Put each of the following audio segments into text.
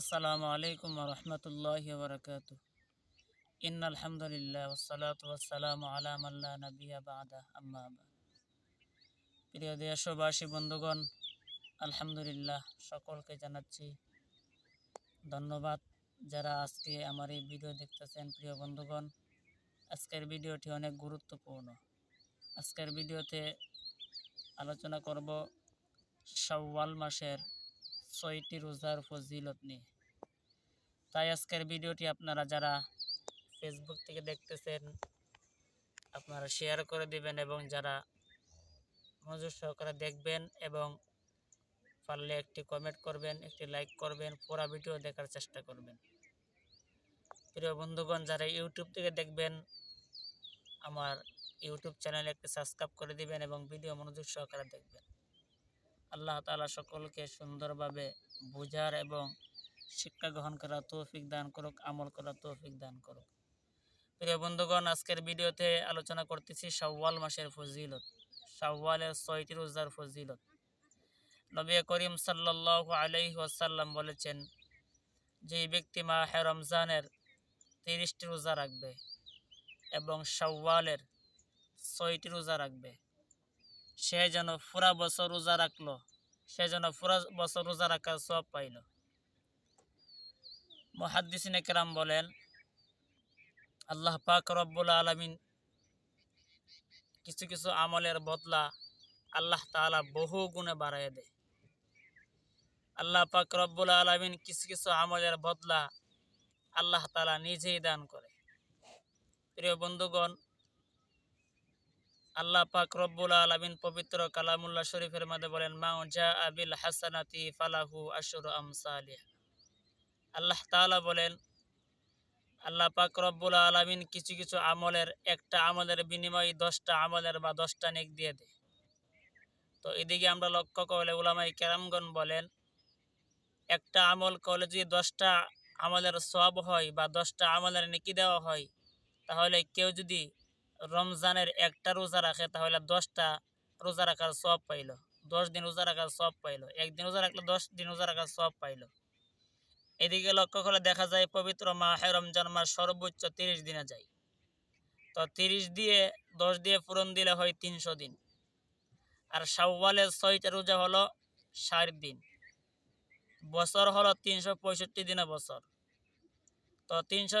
আসসালামু আলাইকুম রহমতুল্লাহ বরকাত ইন আলহামদুলিল্লাহ ওসালাত ওয়াসালাম আলা মাল্লা নবিয়া বাদা, আম্মা। প্রিয় দেশবাসী, বন্ধুগণ, আলহামদুলিল্লাহ সকলকে জানাচ্ছি ধন্যবাদ যারা আজকে আমার এই ভিডিও দেখতেছেন। প্রিয় বন্ধুগণ, আজকের ভিডিওটি অনেক গুরুত্বপূর্ণ। আজকের ভিডিওতে আলোচনা করব শাওয়াল মাসের ছয়টি রোজার ফজিলত নিয়ে। তাই আজকের ভিডিওটি আপনারা যারা ফেসবুক থেকে দেখতেছেন, আপনারা শেয়ার করে দিবেন এবং যারা মনোযোগ সহকারে দেখবেন এবং পারলে একটি কমেন্ট করবেন, একটি লাইক করবেন, পুরো ভিডিও দেখার চেষ্টা করবেন। প্রিয় বন্ধুগণ, যারা ইউটিউব থেকে দেখবেন, আমার ইউটিউব চ্যানেলে একটি সাবস্ক্রাইব করে দিবেন এবং ভিডিও মনোযোগ সহকারে দেখবেন। আল্লাহ তাআলা সকলকে সুন্দরভাবে বোঝার এবং শিক্ষা গ্রহণ করার তৌফিক দান করুক, আমল করা তৌফিক দান করুক। প্রিয় বন্ধুগণ, আজকের ভিডিওতে আলোচনা করতেছি শাওয়াল মাসের ফজিলত, শাওয়ালের ছয়টি রোজার ফজিলত। নবী করিম সাল্লাল্লাহু আলাইহি ওয়াসাল্লাম বলেছেন যে ব্যক্তি মা হে রমজানের তিরিশটি রোজা রাখবে এবং শাওয়ালের ছয়টি রোজা রাখবে সে যেন পুরা বছর রোজা রাখল, সে যেন পুরা বছর রোজা রাখার সব পাইল। মহাদ্দিসিন কেরাম বলেন, আল্লাহ পাক রব্বুল আলমিন কিছু কিছু আমলের বদলা আল্লাহ তাআলা বহু গুণে বাড়াইয়া দেয়। আল্লাহ পাক রব্বুল আলমিন কিছু কিছু আমলের বদলা আল্লাহ তাআলা নিজেই দান করে। প্রিয় বন্ধুগণ আল্লাহ পাক রব্বুল আলামিন পবিত্র কালামুল্লাহ শরীফের মধ্যে বলেন, মা জা আবিল হাসানাতি ফালাহু আশুর আমসালিহ আল্লাহ তাআলা বলেন, আল্লাহ পাক রব্বুল আলামিন কিছু কিছু আমলের, একটা আমলের বিনিময়ে দশটা আমলের বা দশটা নেক দিয়ে দেয়। তো এদিকে আমরা লক্ষ্য করলে উলামাই কেরামগণ বলেন, একটা আমল করলে যদি দশটা আমলের সব হয় বা দশটা আমলের নেকি দেওয়া হয়, তাহলে কেউ যদি রমজানের একটা রোজা রাখে, তাহলে দশটা রোজা রাখার সব পাইল। দশ দিন রোজা রাখার সব পাইল। একদিন রোজা রাখলে দশ দিন রোজা রাখার সব পাইল। এদিকে লক্ষ্য করে দেখা যায়, পবিত্র মাহে রমজান মাস সর্বোচ্চ তিরিশ দিনে যায়। তো তিরিশ দিয়ে, দশ দিয়ে পূরণ দিলে হয় তিনশো দিন। আর শাওয়ালের ছয়টা রোজা হলো ষাট দিন। বছর হলো তিনশো পঁয়ষট্টি দিনে বছর। তো তিনশো,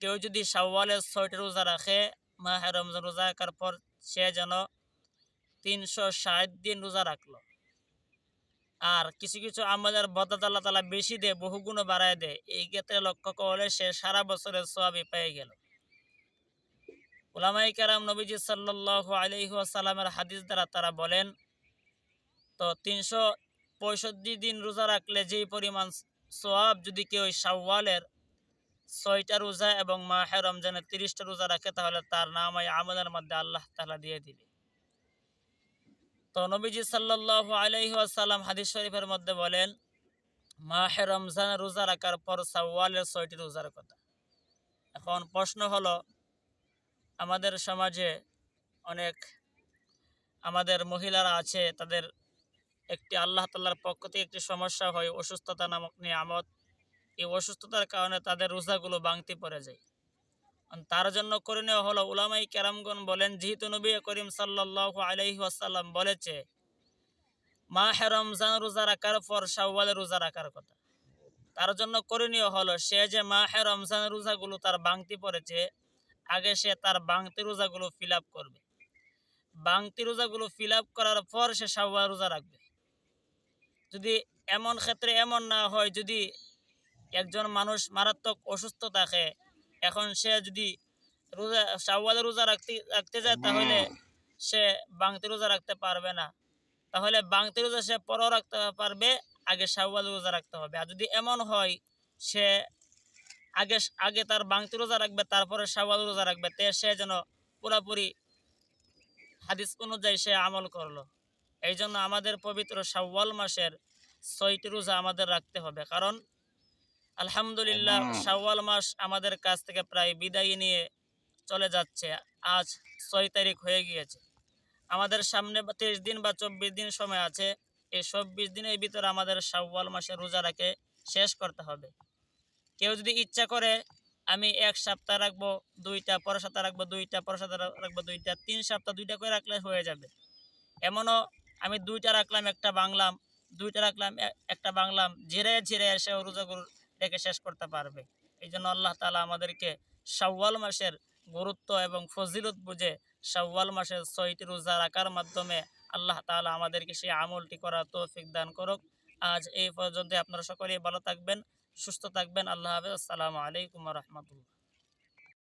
কেউ যদি শাওয়ালের ছয়টা রোজা রাখে মাহে রমজান রোজা রাখার পর সে যেন তিনশো ষাট দিন রোজা রাখল। আর কিছু কিছু আমাদের বদাত আল্লাহ তালা বেশি দেয় বহুগুণ বাড়ায় দেয়। এই ক্ষেত্রে লক্ষ্য করলে সে সারা বছরের সোয়াবি পেয়ে গেল। ওলামাই কারাম নবীজি সাল্লাহ আলহিহাসাল্লামের হাদিস দ্বারা তারা বলেন, তো তিনশো পঁয়ষট্টি দিন রোজা রাখলে যেই পরিমাণ সোয়াব যদি কেউ শাওয়ালের ছয়টা রোজা এবং মাহে রমজানের তিরিশটা রোজা রাখে, তাহলে তার নাম এই আমলের মধ্যে আল্লাহ তালা দিয়ে দিবে। তো নবীজি সাল্লাহ আলাইহি আসাল্লাম হাদিস শরীফের মধ্যে বলেন, মাহে রমজান রোজা রাখার পর সাওয়ালের ছয়টি রোজার কথা। এখন প্রশ্ন হলো, আমাদের সমাজে অনেক আমাদের মহিলারা আছে, তাদের একটি আল্লাহ তাল্লার পক্ষ থেকে একটি সমস্যা হয়, অসুস্থতা নামক নিয়ামত এই অসুস্থতার কারণে তাদের রোজাগুলো বাংতি পড়ে যায়। তার জন্য করণীয় হলো উলামাই কেরামগণ বলেন, যেহেতু নবী করিম সাল্লাহ আলহি আসাল্লাম বলেছে, মা হে রমজান রোজা রাখার পর শাওয়ালে রোজা রাখার কথা। তার জন্য করণীয় হলো, সে যে মা রমজান রোজাগুলো তার বাংতি পড়েছে, আগে সে তার বাংতি রোজাগুলো ফিল করবে। বাংতি রোজাগুলো ফিল করার পর সে শাওয়াল রোজা রাখবে। যদি এমন ক্ষেত্রে এমন না হয়, যদি একজন মানুষ মারাত্মক অসুস্থ থাকে এখন সে যদি রোজা শাওয়ালে রোজা রাখতে রাখতে যায় তাহলে সে বাংতি রোজা রাখতে পারবে না। তাহলে বাংতি রোজা সে পরও রাখতে পারবে আগে শাওয়াল রোজা রাখতে হবে। আর যদি এমন হয় সে আগে আগে তার বাংতি রোজা রাখবে তারপরে শাওয়াল রোজা রাখবে তে সে যেন পুরাপুরি হাদিস অনুযায়ী সে আমল করল। এই জন্য আমাদের পবিত্র শাওয়াল মাসের ছয়টি রোজা আমাদের রাখতে হবে। কারণ আলহামদুলিল্লাহ শাওয়াল মাস আমাদের কাছ থেকে প্রায় বিদায় নিয়ে চলে যাচ্ছে। আজ ছয় তারিখ হয়ে গিয়েছে। আমাদের সামনে তেইশ দিন বা চব্বিশ দিন সময় আছে। এই চব্বিশ দিনের ভিতরে আমাদের শাওয়াল মাসে রোজা রাখে শেষ করতে হবে। কেউ যদি ইচ্ছা করে আমি এক সপ্তাহ রাখব দুইটা পরের সপ্তাহ রাখব দুইটা পরের সপ্তাহ রাখব দুইটা তিন সপ্তাহ দুইটা করে রাখলে হয়ে যাবে। এমনও আমি দুইটা রাখলাম একটা বাংলাম দুইটা রাখলাম একটা বাংলাম ঝিরে ঝিরে এসে রোজাগুলো রেখে শেষ করতে পারবে। এই জন্য আল্লাহ তালা আমাদেরকে শাওয়াল মাসের গুরুত্ব এবং ফজিলত বুঝে শাওয়াল মাসের ছয়টি রোজা রাখার মাধ্যমে আল্লাহ তালা আমাদেরকে সেই আমলটি করার তৌফিক দান করুক। আজ এই পর্যন্ত আপনারা সকলেই ভালো থাকবেন, সুস্থ থাকবেন। আল্লাহ হাফেজ। আসসালামু আলাইকুম রহমতুল্লাহ।